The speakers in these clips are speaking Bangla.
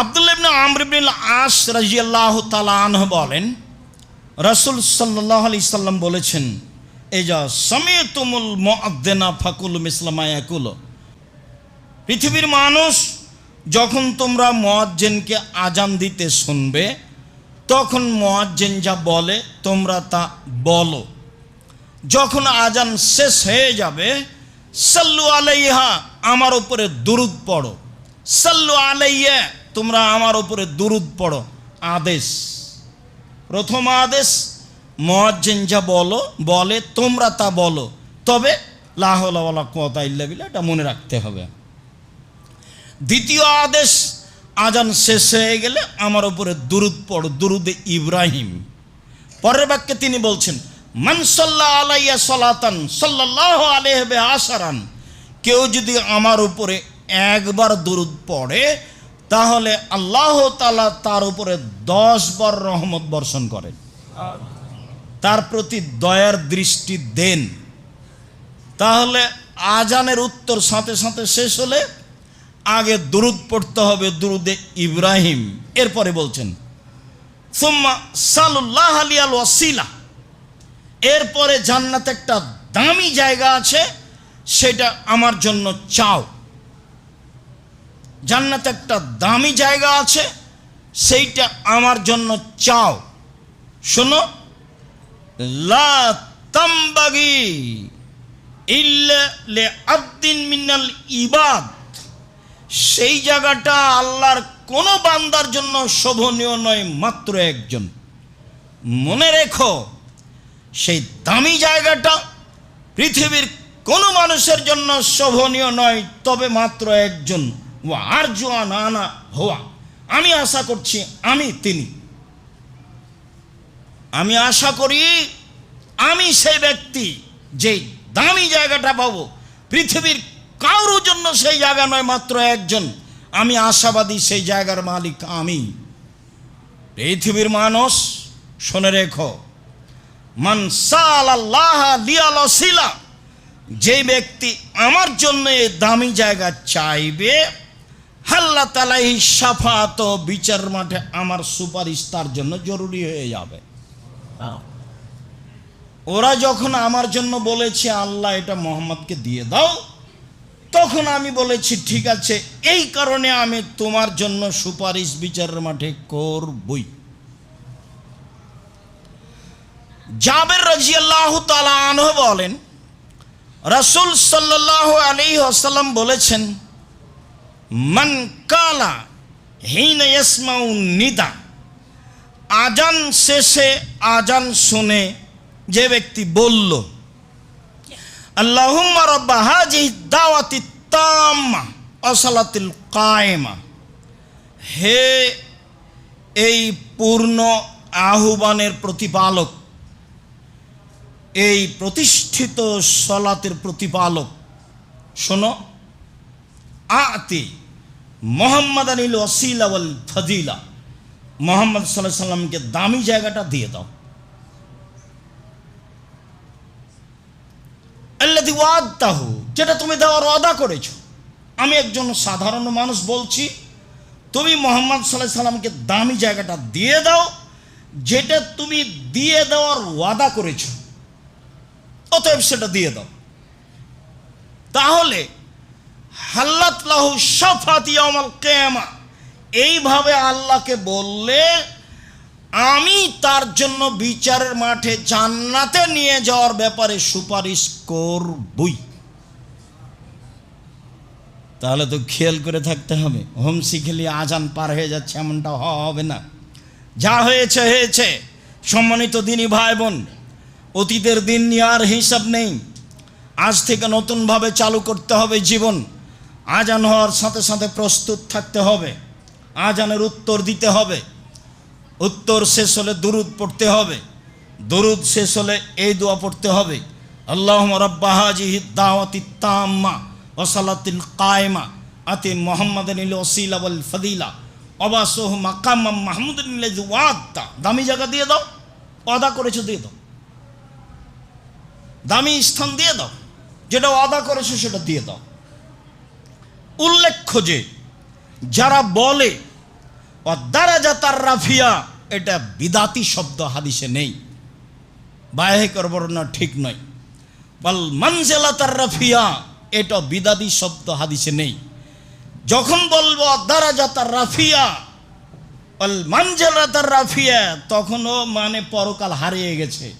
আবদুল্লাহ ইবনে আমর ইবনে আস রাজিয়াল্লাহ তাআলা আনহু বলেন, রাসূল সাল্লাল্লাহু আলাইহি সাল্লাম বলেছেন এই যা সামিতুমুল মুআদ্দিনা ফাকুল মিসলামা ইয়াকুল। পৃথিবীর মানুষ যখন তোমরা মুয়াজ্জিনকে আজান দিতে শুনবে, তখন মুয়াজ্জিন যা বলে তোমরা তা বলো। যখন আজান শেষ হয়ে যাবে, সাল্লু আলাইহা, আমার উপরে দুরুদ পড়ো। সাল্লু আলাইয়া তোমরা আমার উপরে দুরুদ পড়ো। আদেশ। প্রথম আদেশ মহাজ্জেন যা বলো, বলে তোমরা তা বলো। তবে লাহলা কথা ইল্লা এটা মনে রাখতে হবে। দ্বিতীয় আদেশ, আজান শেষ হয়ে গেলে আমার উপরে দুরুদ পড়ো, দুরুদে ইব্রাহিম। পরের বাক্যে তিনি বলছেন মানসল্লাহ আলাইয়া সলাতান সাল্লাহ আলেহবে আসারান কেউ যদি আমার উপরে একবার দুরুদ পড়ে তাহলে আল্লাহ তালা তার উপরে দশ বার রহমত বর্ষণ করেন। তার প্রতি দয়ার দৃষ্টি দেন। তাহলে আজানের উত্তর সাথে সাথে শেষ হলে আগে দুরুদ পড়তে হবে দুরুদে ইব্রাহিম। এরপরে বলছেন, সুম্মা সালুল্লাহ আলিয়াল ওয়াসিলা। এরপরে জান্নাতে একটা দামি জায়গা আছে, সেটা আমার জন্য চাও। জান্নাতে একটা দামি জায়গা আছে, সেইটা আমার জন্য চাও। শোনো ইল্লা আব্দিন মিনাল ইবাদ। সেই জায়গাটা আল্লাহর কোনো বান্দার জন্য শোভনীয় নয়, মাত্র একজন। মনে রেখো, সেই দামি জায়গাটা পৃথিবীর কোনো মানুষের জন্য শোভনীয় নয়, তবে মাত্র একজন। ও আর জোয়া না না হওয়া আমি আশা করছি আমি তিনি। আমি আশা করি আমি সেই ব্যক্তি যে দামি জায়গাটা পাবো। পৃথিবীর কারোর জন্য সেই জায়গা নয়, মাত্র একজন। আমি আশাবাদী সেই জায়গার মালিক আমি। পৃথিবীর মানুষ, শুনে রেখো। যে ব্যক্তি আমার জন্য দামি জায়গা চাইবে হাল্লা তালাই সাফাত বিচার মাঠে আমার সুপারিশ তার জন্য জরুরি হয়ে যাবে। ওরা যখন আমার জন্য বলেছে আল্লাহ এটা মোহাম্মদকে দিয়ে দাও। তখন আমি বলেছি ঠিক আছে এই কারণে আমি তোমার জন্য সুপারিশ বিচারের মাঠে করবই। জাবের রাজিয়াল্লাহ তালা আনহ বলেন রাসুল সাল্লাহ আলী আসাল্লাম বলেছেন মান কালা হিন ইয়াসমাউ নিদা। আজান শেষে আজান শুনে যে ব্যক্তি বলল, আল্লাহুম্মা রাব্বা হাজিহি দাওয়াতি তাম্মা অসালাতিল কায়েমা। হে এই পূর্ণ আহ্বানের প্রতিপালক, এই প্রতিষ্ঠিত সলাতের প্রতিপালক, শোনো, আতি মোহাম্মদ আনিল ওসিলা ওয়াল ফজিলা। মোহাম্মদ সাল্লাহ সাল্লামকে দামি জায়গাটা দিয়ে দাও। আল্লাদি ওয়াদাহু যেটা তুমি দেওয়ার অদা করেছ। আমি একজন সাধারণ মানুষ বলছি, তুমি মোহাম্মদ সাল্লাহ সাল্লামকে দামি জায়গাটা দিয়ে দাও, যেটা তুমি দিয়ে দেওয়ার ওয়াদা করেছ। অতএব সেটা দিয়ে দাও। তাহলে হাল্লাত লাহু সাফাতিয়ামাল কেমা এইভাবে আল্লাহকে বললে, আমি তার জন্য বিচারের মাঠে জান্নাতে নিয়ে যাওয়ার ব্যাপারে সুপারিশ করবই। তাহলে তো খেয়াল করে থাকতে হবে। হোম শিখেলি আজান পার হয়ে যাচ্ছে, এমনটা হবে না। যা হয়েছে হয়েছে। সম্মানিত দিনী ভাই বোন অতীতের দিন নিয়ে আর হিসাব নেই। আজ থেকে নতুনভাবে চালু করতে হবে জীবন। আজান হওয়ার সাথে সাথে প্রস্তুত থাকতে হবে। আজানের উত্তর দিতে হবে। উত্তর শেষ হলে দুরুদ পড়তে হবে। দুরুদ শেষ হলে এই দোয়া পড়তে হবে। আল্লাহ রব্বাহাজি দাওয়াতি তাম্মা ওসালাতিল কায়মা। আতি মোহাম্মদ নিল ওসিলা ফদিলা। অবাসহ মাকাম মাহমুদ নিলে দামি জায়গা দিয়ে দাও অদা করেছ দিয়ে দাও। দামি স্থান দিয়ে দাও। যেটা অদা করেছ সেটা দিয়ে দাও। উল্লেখ্য যে, যারা বলে, অদ্দারাজা তার রাফিয়া এটা বিদাতি শব্দ হাদিসে নেই। বাহেকর বর্ণনা ঠিক নয়। বল মঞ্জেলা তার রাফিয়া এটা বিদাতি শব্দ হাদিসে নেই। যখন বলব, অদ্দারাজা তার রাফিয়া অল মঞ্জেলা তার রাফিয়া তখনও মানে পরকাল হারিয়ে গেছে।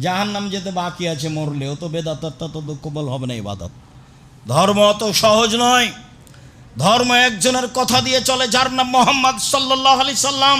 জাহান নাম যেতে বাকি আছে মরলেও তো বেদাত তো দুঃখবল হবে না ইবাদত ধর্ম অত সহজ নয়। ধর্ম একজনের কথা দিয়ে চলে যার নাম মোহাম্মদ সাল্লাহ আলি সাল্লাম।